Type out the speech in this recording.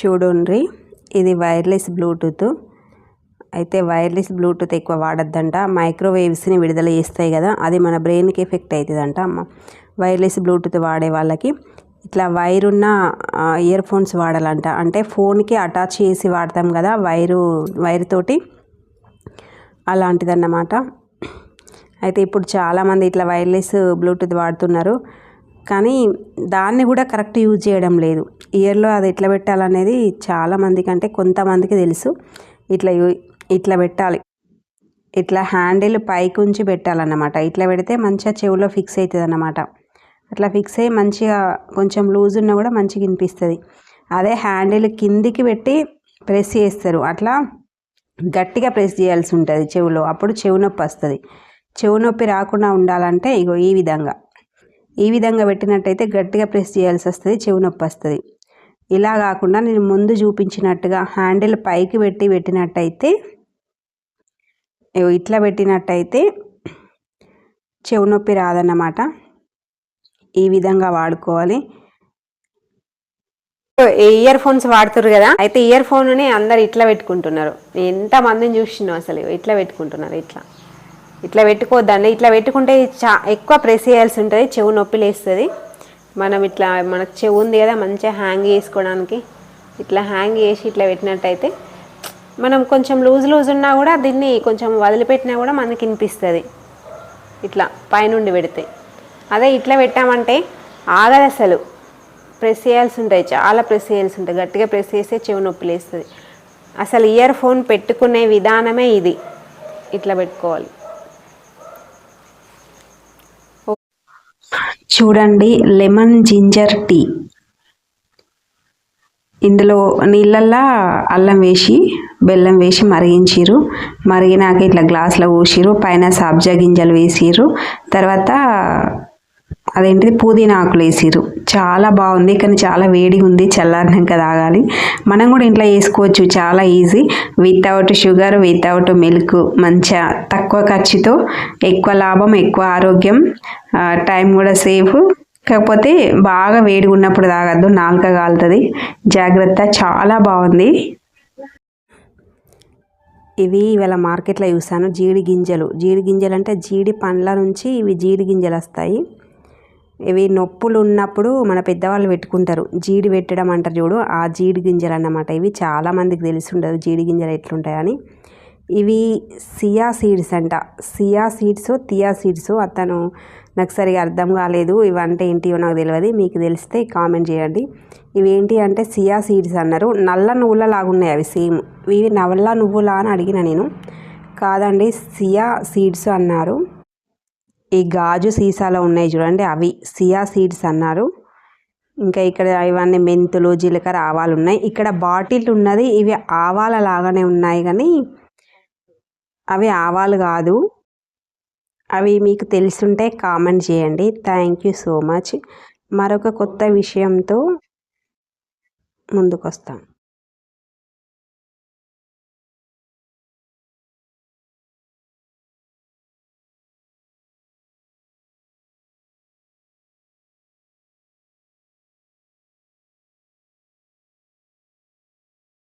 చూడండి ఇది wireless Bluetooth. అయితే వైర్లెస్ బ్లూటూత్ ఎక్కువ వాడద్దంట. మైక్రోవేవ్స్ని విడుదల చేస్తాయి కదా అది మన బ్రెయిన్కి ఎఫెక్ట్ అవుతుందంట వైర్లెస్ బ్లూటూత్ వాడే వాళ్ళకి ఇట్లా వైర్ ఉన్న ఇయర్ ఫోన్స్ వాడాలంట. అంటే ఫోన్కి అటాచ్ చేసి వాడతాం కదా వైరు వైర్ తోటి అలాంటిదన్నమాట. అయితే ఇప్పుడు చాలామంది ఇట్లా వైర్లెస్ బ్లూటూత్ వాడుతున్నారు. కానీ దాన్ని కూడా కరెక్ట్ యూజ్ చేయడం లేదు. ఇయర్లో అది ఎట్లా పెట్టాలనేది చాలామందికి అంటే కొంతమందికి తెలుసు. ఇట్లా ఇట్లా పెట్టాలి. ఇట్లా హ్యాండిల్ పైకి ఉంచి పెట్టాలన్నమాట. ఇట్లా పెడితే మంచిగా చెవిలో ఫిక్స్ అవుతుంది అన్నమాట అట్లా ఫిక్స్ అయ్యి మంచిగా కొంచెం లూజ్ ఉన్నా కూడా మంచిగా వినిపిస్తుంది. అదే హ్యాండిల్ కిందికి పెట్టి ప్రెస్ చేస్తారు. అట్లా గట్టిగా ప్రెస్ చేయాల్సి ఉంటుంది చెవిలో. అప్పుడు చెవి నొప్పి వస్తుంది. చెవి నొప్పి రాకుండా ఉండాలంటే ఇగో ఈ విధంగా. ఈ విధంగా పెట్టినట్టయితే గట్టిగా ప్రెస్ చేయాల్సి వస్తుంది చెవి నొప్పి వస్తుంది. ఇలా కాకుండా నేను ముందు చూపించినట్టుగా హ్యాండిల్ పైకి పెట్టి పెట్టినట్టయితే ఇట్లా పెట్టినట్టయితే చెవు నొప్పి రాదన్నమాట. ఈ విధంగా వాడుకోవాలి. ఇయర్ ఫోన్స్ వాడుతున్నారు కదా అయితే ఇయర్ ఫోన్ని అందరు ఇట్లా పెట్టుకుంటున్నారు. ఎంత మందిని చూసినావు అసలు ఇట్లా పెట్టుకుంటున్నారు ఇట్లా. ఇట్లా పెట్టుకోవద్దండి. ఇట్లా పెట్టుకుంటే చా ఎక్కువ ప్రెస్ చేయాల్సి ఉంటుంది చెవు నొప్పి లేస్తుంది. మనం ఇట్లా మనకు చెవు ఉంది కదా మంచిగా హ్యాంగ్ చేసుకోవడానికి. ఇట్లా హ్యాంగ్ చేసి ఇట్లా పెట్టినట్టయితే మనం కొంచెం లూజ్ లూజ్ ఉన్నా కూడా దీన్ని కొంచెం వదిలిపెట్టినా కూడా మనకి వినిపిస్తుంది. ఇట్లా పైనుండి పెడితే. అదే ఇట్లా పెట్టామంటే ఆగదు అసలు. ప్రెస్ చేయాల్సి ఉంటాయి చాలా ప్రెస్ చేయాల్సి ఉంటుంది గట్టిగా ప్రెస్ చేస్తే చెవు నొప్పి లేస్తుంది. అసలు ఇయర్ ఫోన్ పెట్టుకునే విధానమే ఇది. ఇట్లా పెట్టుకోవాలి. చూడండి లెమన్ జింజర్ టీ. ఇందులో నీళ్ళల్లా అల్లం వేసి బెల్లం వేసి మరిగించిరు మరిగినాక ఇట్లా గ్లాసులో పోసిరు పైన సబ్జా గింజలు వేసిరు తర్వాత అదేంటిది? పుదీనా ఆకులు వేసిరు చాలా బాగుంది. కానీ చాలా వేడిగా ఉంది. చల్లారినాక తాగాలి. మనం కూడా ఇంట్లో వేసుకోవచ్చు. చాలా easy. Without sugar without milk మంచిగా తక్కువ ఖర్చుతో ఎక్కువ లాభం ఎక్కువ ఆరోగ్యం టైం కూడా సేఫ్. కాకపోతే బాగా వేడిగా ఉన్నప్పుడు తాగద్దు. నాలుక కాలుతుంది. జాగ్రత్త. చాలా బాగుంది. ఇవి ఇవాళ మార్కెట్లో చూసాను జీడి గింజలు. జీడి గింజలు అంటే జీడి పండ్ల నుంచి ఇవి జీడి గింజలు వస్తాయి. ఇవి నొప్పులు ఉన్నప్పుడు మన పెద్దవాళ్ళు పెట్టుకుంటారు. జీడి పెట్టడం అంటారు చూడు ఆ జీడి గింజలు అన్నమాట ఇవి. చాలామందికి తెలిసి ఉండదు జీడి గింజలు ఎట్లుంటాయని. ఇవి సియా సీడ్స్ అంట. Chia seeds chia seeds. అతను నాకు సరిగా అర్థం కాలేదు. ఇవంటే ఏంటివో నాకు తెలియదు మీకు తెలిస్తే కామెంట్ చేయండి. ఇవి ఏంటి అంటే సియా సీడ్స్ అన్నారు. నల్ల నువ్వుల లాగున్నాయి అవి సేమ్. ఇవి నల్ల నువ్వులా అని అడిగిన నేను. కాదండి సియా సీడ్స్ అన్నారు. ఈ గాజు సీసాలో ఉన్నాయి చూడండి అవి సియా సీడ్స్ అన్నారు. ఇంకా ఇక్కడ ఇవన్నీ మెంతులు జీలకర్ర ఆవాలు ఉన్నాయి. ఇక్కడ బాటిల్ ఉన్నది ఇవి ఆవాల లాగానే ఉన్నాయి కానీ అవి ఆవాలు కాదు. అవి మీకు తెలుసుంటే కామెంట్ చేయండి. థ్యాంక్ యూ సో మచ్ మరొక కొత్త విషయంతో ముందుకొస్తాం.